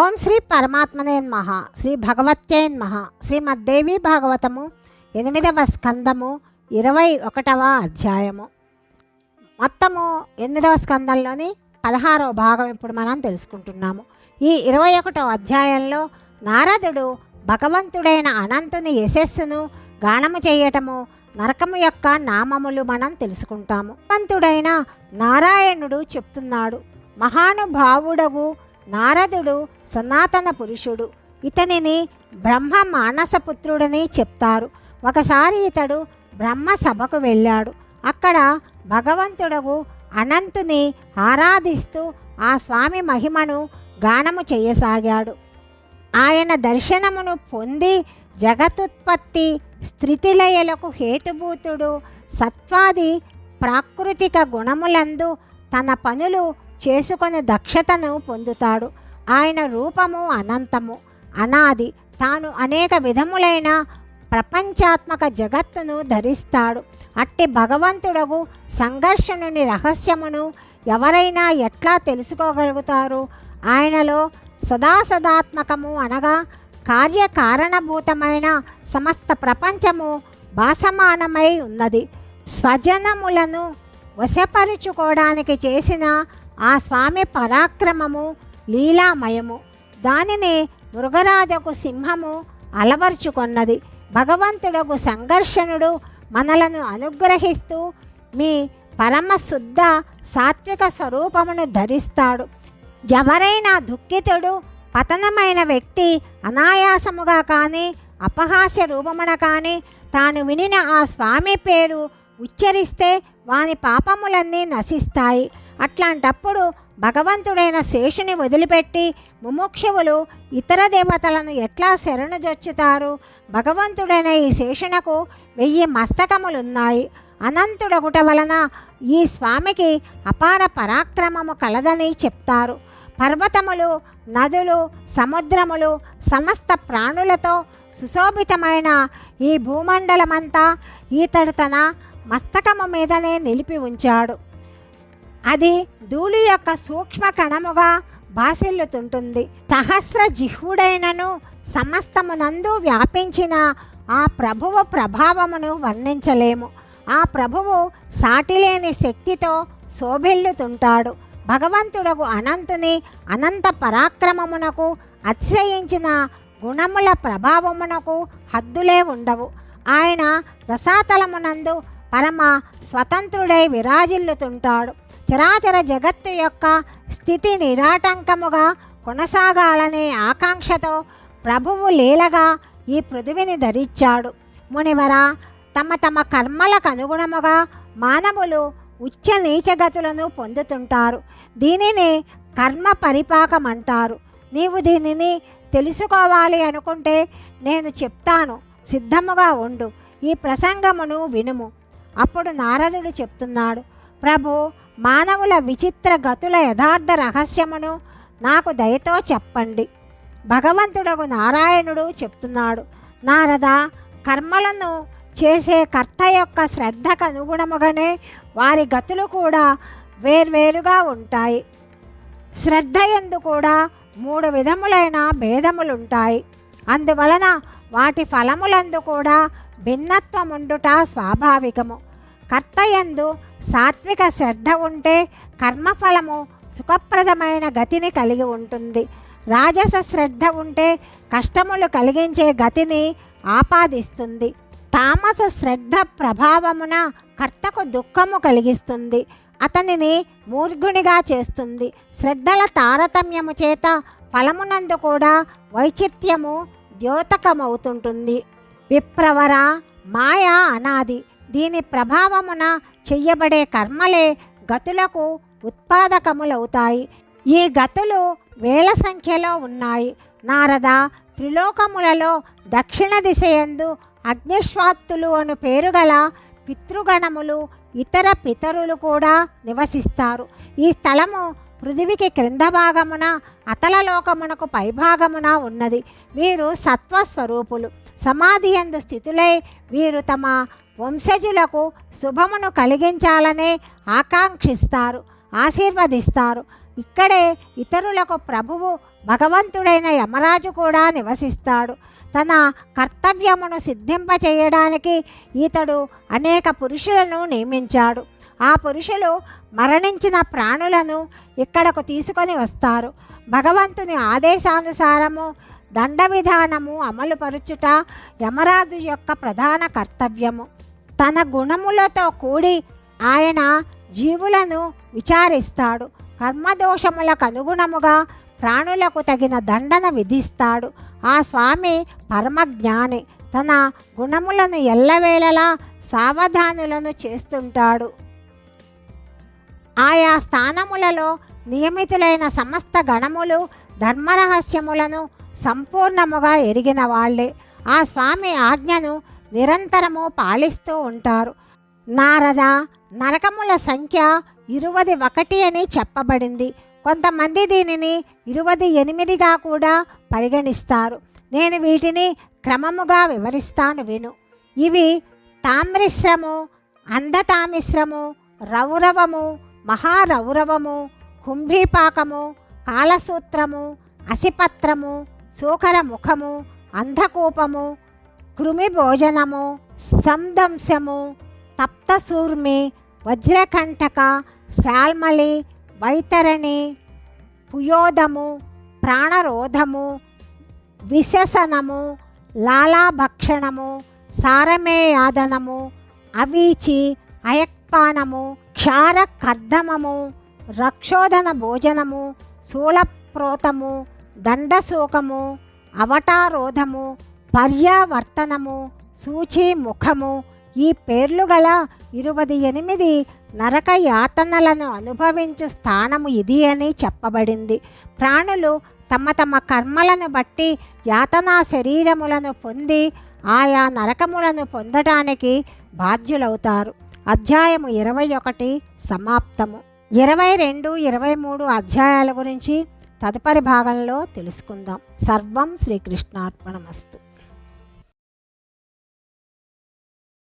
ఓం శ్రీ పరమాత్మనే మహ శ్రీ భగవత్యే మహ శ్రీమద్దేవి భాగవతము ఎనిమిదవ స్కందము ఇరవై ఒకటవ అధ్యాయము. మొత్తము ఎనిమిదవ స్కందంలోని పదహారవ భాగం ఇప్పుడు మనం తెలుసుకుంటున్నాము. ఈ ఇరవై ఒకటవ అధ్యాయంలో నారదుడు భగవంతుడైన అనంతుని యశస్సును గానము చేయటము నరకము యొక్క నామములు మనం తెలుసుకుంటాము. భగవంతుడైన నారాయణుడు చెప్తున్నాడు మహానుభావుడగు నారదుడు సనాతన పురుషుడు. ఇతనిని బ్రహ్మ మానసపుత్రుడని చెప్తారు. ఒకసారి ఇతడు బ్రహ్మ సభకు వెళ్ళాడు. అక్కడ భగవంతుడవు అనంతుని ఆరాధిస్తూ ఆ స్వామి మహిమను గానము చేయసాగాడు. ఆయన దర్శనమును పొంది జగతుత్పత్తి స్థితిలయలకు హేతుభూతుడు సత్వాది ప్రాకృతిక గుణములందు తన పనులు చేసుకొని దక్షతను పొందుతాడు. ఆయన రూపము అనంతము. అనాది తాను అనేక విధములైన ప్రపంచాత్మక జగత్తును ధరిస్తాడు. అట్టి భగవంతుడగు సంఘర్షణుని రహస్యమును ఎవరైనా ఎట్లా తెలుసుకోగలుగుతారు? ఆయనలో సదాసదాత్మకము అనగా కార్యకారణభూతమైన సమస్త ప్రపంచము భాసమానమై ఉన్నది. స్వజనములను వశపరుచుకోవడానికి చేసిన ఆ స్వామి పరాక్రమము లీలామయము దానిని మృగరాజకు సింహము అలవర్చుకొన్నది. భగవంతుడకు సంఘర్షణుడు మనలను అనుగ్రహిస్తూ మీ పరమశుద్ధ సాత్విక స్వరూపమును ధరిస్తాడు. ఎవరైనా దుఃఖితుడు పతనమైన వ్యక్తి అనాయాసముగా కానీ అపహాస్య రూపమున కానీ తాను వినిన ఆ స్వామి పేరు ఉచ్చరిస్తే వాని పాపములన్నీ నశిస్తాయి. అట్లాంటప్పుడు భగవంతుడైన శేషుని వదిలిపెట్టి ముముక్షువులు ఇతర దేవతలను ఎట్లా శరణుజొచ్చుతారు? భగవంతుడైన ఈ శేషునకు వెయ్యి మస్తకములున్నాయి. అనంతుడగుట వలన ఈ స్వామికి అపార పరాక్రమము కలదని చెప్తారు. పర్వతములు నదులు సముద్రములు సమస్త ప్రాణులతో సుశోభితమైన ఈ భూమండలమంతా ఈతడు తన మస్తకము మీదనే నిలిపి ఉంచాడు. అది ధూళి యొక్క సూక్ష్మ కణముగా భాసిల్లుతుంటుంది సహస్ర జిహ్వుడైనను సమస్తమునందు వ్యాపించిన ఆ ప్రభువు ప్రభావమును వర్ణించలేము. ఆ ప్రభువు సాటిలేని శక్తితో శోభిల్లుతుంటాడు. భగవంతుడకు అనంతుని అనంత పరాక్రమమునకు అతిశయించిన గుణముల ప్రభావమునకు హద్దులే ఉండవు. ఆయన రసాతలమునందు పరమ స్వతంత్రుడై విరాజిల్లుతుంటాడు. చరాచర జగత్తు యొక్క స్థితి నిరాటంకముగా కొనసాగాలనే ఆకాంక్షతో ప్రభువు లీలగా ఈ పృథివిని ధరించాడు. మునివర తమ తమ కర్మలకు అనుగుణముగా మానవులు ఉచ్చ నీచగతులను పొందుతుంటారు. దీనిని కర్మ పరిపాకం అంటారు నీవు దీనిని తెలుసుకోవాలి అనుకుంటే నేను చెప్తాను. సిద్ధముగా ఉండు. ఈ ప్రసంగమును వినుము. అప్పుడు నారదుడు చెప్తున్నాడు ప్రభు మానవుల విచిత్ర గతుల యథార్థ రహస్యమును నాకు దయతో చెప్పండి. భగవంతుడకు నారాయణుడు చెప్తున్నాడు. నారద కర్మలను చేసే కర్త యొక్క శ్రద్ధకు అనుగుణముగానే వారి గతులు కూడా వేర్వేరుగా ఉంటాయి. శ్రద్ధ ఎందు కూడా మూడు విధములైన భేదములుంటాయి. అందువలన వాటి ఫలములందు కూడా భిన్నత్వముండుట స్వాభావికము. కర్తయందు సాత్విక శ్రద్ధ ఉంటే కర్మఫలము సుఖప్రదమైన గతిని కలిగి ఉంటుంది. రాజస శ్రద్ధ ఉంటే కష్టములు కలిగించే గతిని ఆపాదిస్తుంది. తామస శ్రద్ధ ప్రభావమున కర్తకు దుఃఖము కలిగిస్తుంది. అతనిని మూర్ఘునిగా చేస్తుంది. శ్రద్ధల తారతమ్యము చేత ఫలమునందు కూడా వైచిత్యము ద్యోతకమవుతుంటుంది. విప్రవర మాయ అనాది దీని ప్రభావమున చెయ్యబడే కర్మలే గతులకు ఉత్పాదకములవుతాయి. ఈ గతులు వేల సంఖ్యలో ఉన్నాయి. నారద త్రిలోకములలో దక్షిణ దిశయందు అగ్నిశ్వాత్తులు అను పేరుగల పితృగణములు ఇతర పితరులు కూడా నివసిస్తారు. ఈ స్థలము పృథివికి క్రింద భాగమున అతలలోకమునకు పైభాగమున ఉన్నది. వీరు సత్వస్వరూపులు. సమాధి ఎందు స్థితులై వీరు తమ వంశజులకు శుభమును కలిగించాలనే ఆకాంక్షిస్తారు ఆశీర్వదిస్తారు. ఇక్కడే ఇతరులకు ప్రభువు భగవంతుడైన యమరాజు కూడా నివసిస్తాడు. తన కర్తవ్యమును సిద్ధింపచేయడానికి ఇతడు అనేక పురుషులను నియమించాడు. ఆ పురుషులు మరణించిన ప్రాణులను ఇక్కడకు తీసుకొని వస్తారు. భగవంతుని ఆదేశానుసారము దండ విధానము అమలుపరుచుట యమరాజు యొక్క ప్రధాన కర్తవ్యము. తన గుణములతో కూడి ఆయన జీవులను విచారిస్తాడు. కర్మదోషములకు అనుగుణముగా ప్రాణులకు తగిన దండన విధిస్తాడు. ఆ స్వామి పరమజ్ఞాని. తన గుణములను ఎల్లవేళలా సావధానులను చేస్తుంటాడు. ఆయా స్థానములలో నియమితులైన సమస్త గణములు ధర్మరహస్యములను సంపూర్ణముగా ఎరిగిన వాళ్ళే. ఆ స్వామి ఆజ్ఞను నిరంతరము పాలిస్తూ ఉంటారు. నారద నరకముల సంఖ్య ఇరువది ఒకటి అని చెప్పబడింది. కొంతమంది దీనిని ఇరువది ఎనిమిదిగా కూడా పరిగణిస్తారు. నేను వీటిని క్రమముగా వివరిస్తాను విను. ఇవి తామ్రిశ్రము అందతామిశ్రము రౌరవము మహారౌరవము కుంభీపాకము కాలసూత్రము అసిపత్రము సూకర ముఖము అంధకూపము కృమి భోజనము సందంశము తప్తసూర్మి వజ్రకంటక శాల్మలి వైతరణి పుయోదము ప్రాణరోధము విశసనము లాలాభక్షణము సారమేయాదనము అవీచి అయక్పానము క్షారకర్ధమము రక్షోధన భోజనము శూలప్రోతము దండశోకము అవటారోధము పర్యావర్తనము సూచి ముఖము ఈ పేర్లు గల ఇరవై ఎనిమిది నరక యాతనలను అనుభవించు స్థానము ఇది అని చెప్పబడింది. ప్రాణులు తమ తమ కర్మలను బట్టి యాతనా శరీరములను పొంది ఆయా నరకములను పొందటానికి బాధ్యులవుతారు. అధ్యాయము ఇరవై ఒకటి సమాప్తము. ఇరవై రెండు ఇరవై మూడు అధ్యాయాల గురించి తదుపరి భాగంలో తెలుసుకుందాం. సర్వం శ్రీకృష్ణార్పణమస్తు.